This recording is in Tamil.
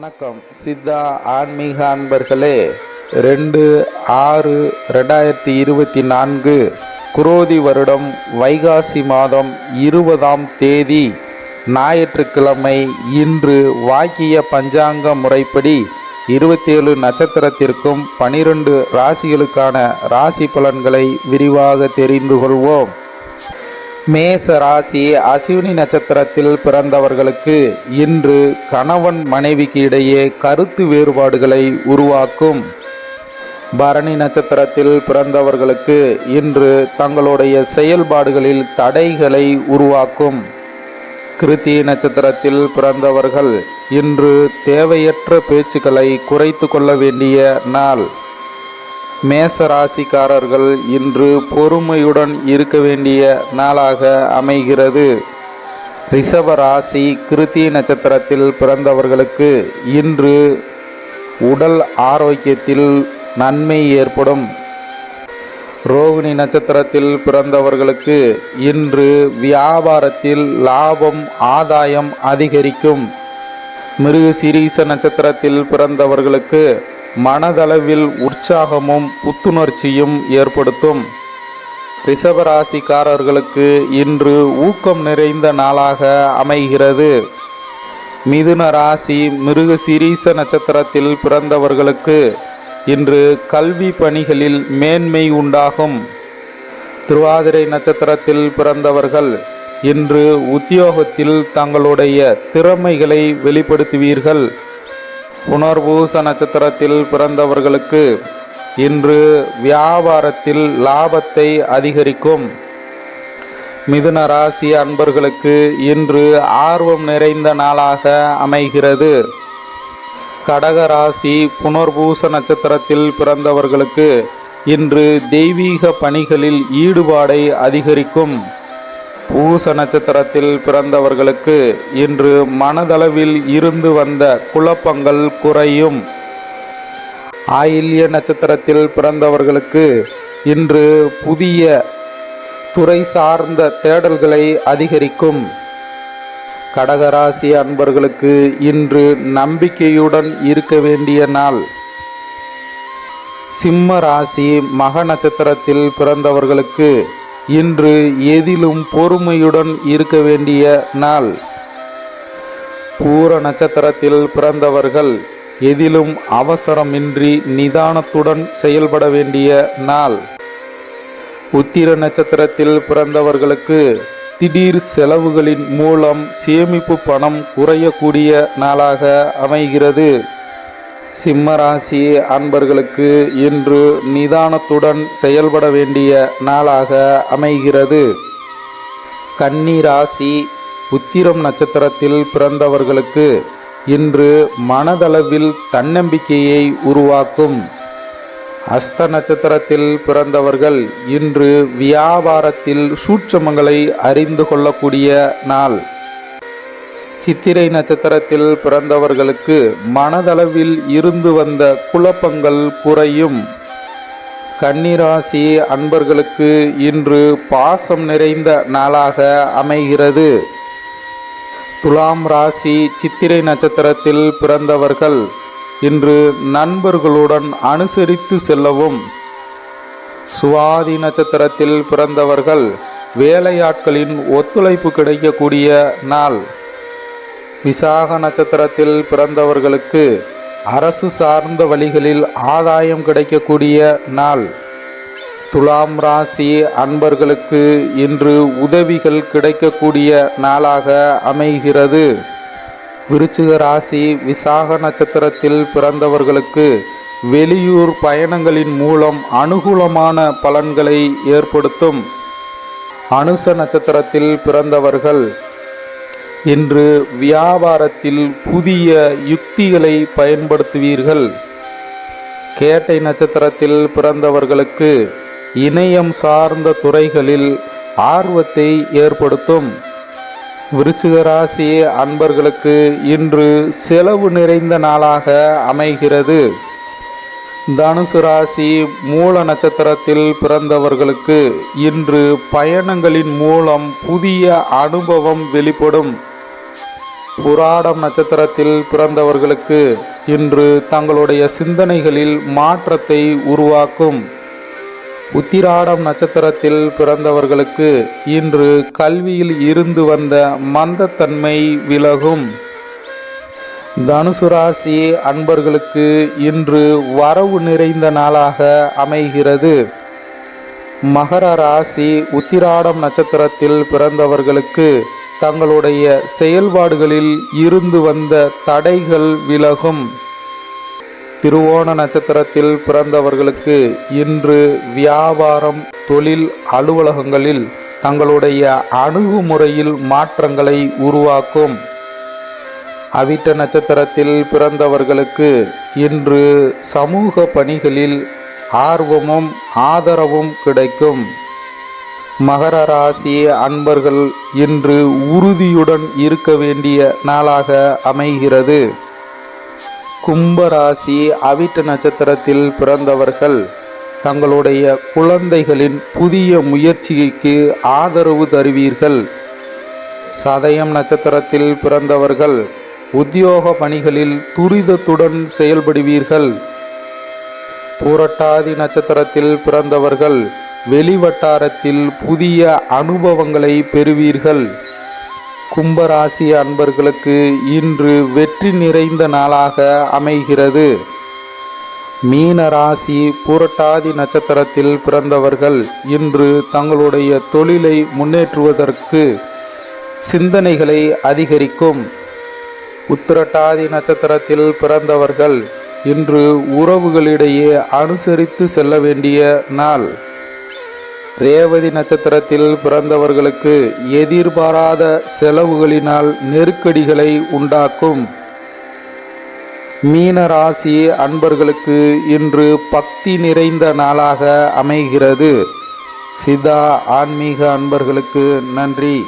வணக்கம். சித்தா ஆன்மீக அன்பர்களே ரெண்டு ஆறு ரெண்டாயிரத்தி இருபத்தி நான்கு குரோதி வருடம் வைகாசி மாதம் இருபதாம் தேதி ஞாயிற்றுக்கிழமை இன்று வாக்கிய பஞ்சாங்க முறைப்படி இருபத்தேழு நட்சத்திரத்திற்கும் பனிரெண்டு ராசிகளுக்கான ராசி பலன்களை விரிவாக தெரிந்து கொள்வோம். மேச ராசி அசிவினி நட்சத்திரத்தில் பிறந்தவர்களுக்கு இன்று கணவன் மனைவிக்கு இடையே கருத்து வேறுபாடுகளை உருவாக்கும். பரணி நட்சத்திரத்தில் பிறந்தவர்களுக்கு இன்று தங்களுடைய செயல்பாடுகளில் தடைகளை உருவாக்கும். கிருத்தி நட்சத்திரத்தில் பிறந்தவர்கள் இன்று தேவையற்ற பேச்சுக்களை குறைத்து கொள்ள வேண்டிய நாள். மேச ராசிக்காரர்கள் இன்று பொறுமையுடன் இருக்க வேண்டிய நாளாக அமைகிறது. ரிஷப ராசி கிருத்தி நட்சத்திரத்தில் பிறந்தவர்களுக்கு இன்று உடல் ஆரோக்கியத்தில் நன்மை ஏற்படும். ரோகிணி நட்சத்திரத்தில் பிறந்தவர்களுக்கு இன்று வியாபாரத்தில் லாபம் ஆதாயம் அதிகரிக்கும். மிருகசிரீச நட்சத்திரத்தில் பிறந்தவர்களுக்கு மனதளவில் உற்சாகமும் புத்துணர்ச்சியும் ஏற்படுத்தும். ரிஷபராசிக்காரர்களுக்கு இன்று ஊக்கம் நிறைந்த நாளாக அமைகிறது. மிதுன ராசி மிருக சிரீச நட்சத்திரத்தில் பிறந்தவர்களுக்கு இன்று கல்வி பணிகளில் மேன்மை உண்டாகும். திருவாதிரை நட்சத்திரத்தில் பிறந்தவர்கள் இன்று உத்தியோகத்தில் தங்களுடைய திறமைகளை வெளிப்படுத்துவீர்கள். புனர்பூச நட்சத்திரத்தில் பிறந்தவர்களுக்கு இன்று வியாபாரத்தில் லாபத்தை அதிகரிக்கும். மிதுன ராசி அன்பர்களுக்கு இன்று ஆர்வம் நிறைந்த நாளாக அமைகிறது. கடக ராசி புனர்பூச நட்சத்திரத்தில் பிறந்தவர்களுக்கு இன்று தெய்வீக பணிகளில் ஈடுபாடை அதிகரிக்கும். பூச நட்சத்திரத்தில் பிறந்தவர்களுக்கு இன்று மனதளவில் இருந்து வந்த குழப்பங்கள் குறையும். ஆயில்ய நட்சத்திரத்தில் பிறந்தவர்களுக்கு இன்று புதிய துறை சார்ந்த தேடல்களை அதிகரிக்கும். கடகராசி அன்பர்களுக்கு இன்று நம்பிக்கையுடன் இருக்க வேண்டிய நாள். சிம்ம ராசி மக நட்சத்திரத்தில் பிறந்தவர்களுக்கு இன்று எதிலும் பொறுமையுடன் இருக்க வேண்டிய நாள். பூர நட்சத்திரத்தில் பிறந்தவர்கள் எதிலும் அவசரமின்றி நிதானத்துடன் செயல்பட வேண்டிய நாள். உத்திர நட்சத்திரத்தில் பிறந்தவர்களுக்கு திடீர் செலவுகளின் மூலம் சேமிப்பு பணம் குறையக்கூடிய நாளாக அமைகிறது. சிம்மராசி அன்பர்களுக்கு இன்று நிதானத்துடன் செயல்பட வேண்டிய நாளாக அமைகிறது. கன்னி ராசி உத்திரம் நட்சத்திரத்தில் பிறந்தவர்களுக்கு இன்று மனதளவில் தன்னம்பிக்கையை உருவாக்கும். அஸ்த நட்சத்திரத்தில் பிறந்தவர்கள் இன்று வியாபாரத்தில் சூட்சமங்களை அறிந்து கொள்ளக்கூடிய நாள். சித்திரை நட்சத்திரத்தில் பிறந்தவர்களுக்கு மனதளவில் இருந்து வந்த குழப்பங்கள் குறையும். கன்னிராசி அன்பர்களுக்கு இன்று பாசம் நிறைந்த நாளாக அமைகிறது. துலாம் ராசி சித்திரை நட்சத்திரத்தில் பிறந்தவர்கள் இன்று நண்பர்களுடன் அனுசரித்து செல்லவும். சுவாதி நட்சத்திரத்தில் பிறந்தவர்கள் வேலையாட்களின் ஒத்துழைப்பு கிடைக்கக்கூடிய நாள். விசாக நட்சத்திரத்தில் பிறந்தவர்களுக்கு அரசு சார்ந்த வழிகளில் ஆதாயம் கிடைக்கக்கூடிய நாள். துலாம் ராசி அன்பர்களுக்கு இன்று உதவிகள் கிடைக்கக்கூடிய நாளாக அமைகிறது. விருச்சிக ராசி விசாக நட்சத்திரத்தில் பிறந்தவர்களுக்கு வெளியூர் பயணங்களின் மூலம் அனுகூலமான பலன்களை ஏற்படுத்தும். அனுச நட்சத்திரத்தில் பிறந்தவர்கள் இன்று வியாபாரத்தில் புதிய யுக்திகளை பயன்படுத்துவீர்கள். கேட்டை நட்சத்திரத்தில் பிறந்தவர்களுக்கு இணையம் சார்ந்த துறைகளில் ஆர்வத்தை ஏற்படுத்தும். விருச்சிக ராசி அன்பர்களுக்கு இன்று செலவு நிறைந்த நாளாக அமைகிறது. தனுசு ராசி மூல நட்சத்திரத்தில் பிறந்தவர்களுக்கு இன்று பயணங்களின் மூலம் புதிய அனுபவம் வெளிப்படும். புராடம் நட்சத்திரத்தில் பிறந்தவர்களுக்கு இன்று தங்களுடைய சிந்தனைகளில் மாற்றத்தை உருவாக்கும். உத்திராடம் நட்சத்திரத்தில் பிறந்தவர்களுக்கு இன்று கல்வியில் இருந்து வந்த மந்தத்தன்மை விலகும். தனுசு ராசி அன்பர்களுக்கு இன்று வரவு நிறைந்த நாளாக அமைகிறது. மகர ராசி உத்திராடம் நட்சத்திரத்தில் பிறந்தவர்களுக்கு தங்களுடைய செயல்பாடுகளில் இருந்து வந்த தடைகள் விலகும். திருவோண நட்சத்திரத்தில் பிறந்தவர்களுக்கு இன்று வியாபாரம் தொழில் அலுவலகங்களில் தங்களுடைய அணுகுமுறையில் மாற்றங்களை உருவாக்கும். அவிட்ட நட்சத்திரத்தில் பிறந்தவர்களுக்கு இன்று சமூக பணிகளில் ஆர்வமும் ஆதரவும் கிடைக்கும். மகர ராசி அன்பர்கள் இன்று உறுதியுடன் இருக்க வேண்டிய நாளாக அமைகிறது. கும்பராசி அவிட்ட நட்சத்திரத்தில் பிறந்தவர்கள் தங்களுடைய குழந்தைகளின் புதிய முயற்சிக்கு ஆதரவு தருவீர்கள். சதயம் நட்சத்திரத்தில் பிறந்தவர்கள் உத்தியோக பணிகளில் துரிதத்துடன் செயல்படுவீர்கள். பூரட்டாதி நட்சத்திரத்தில் பிறந்தவர்கள் வெளிவட்டாரத்தில் புதிய அனுபவங்களை பெறுவீர்கள். கும்பராசி அன்பர்களுக்கு இன்று வெற்றி நிறைந்த நாளாக அமைகிறது. மீன ராசி நட்சத்திரத்தில் பிறந்தவர்கள் இன்று தங்களுடைய தொழிலை முன்னேற்றுவதற்கு சிந்தனைகளை அதிகரிக்கும். உத்திரட்டாதி நட்சத்திரத்தில் பிறந்தவர்கள் இன்று உறவுகளிடையே அனுசரித்து செல்ல வேண்டிய நாள். ரேவதி நட்சத்திரத்தில் பிறந்தவர்களுக்கு எதிர்பாராத செலவுகளினால் நெருக்கடிகளை உண்டாக்கும். மீன ராசி அன்பர்களுக்கு இன்று பக்தி நிறைந்த நாளாக அமைகிறது. சிதா ஆன்மீக அன்பர்களுக்கு நன்றி.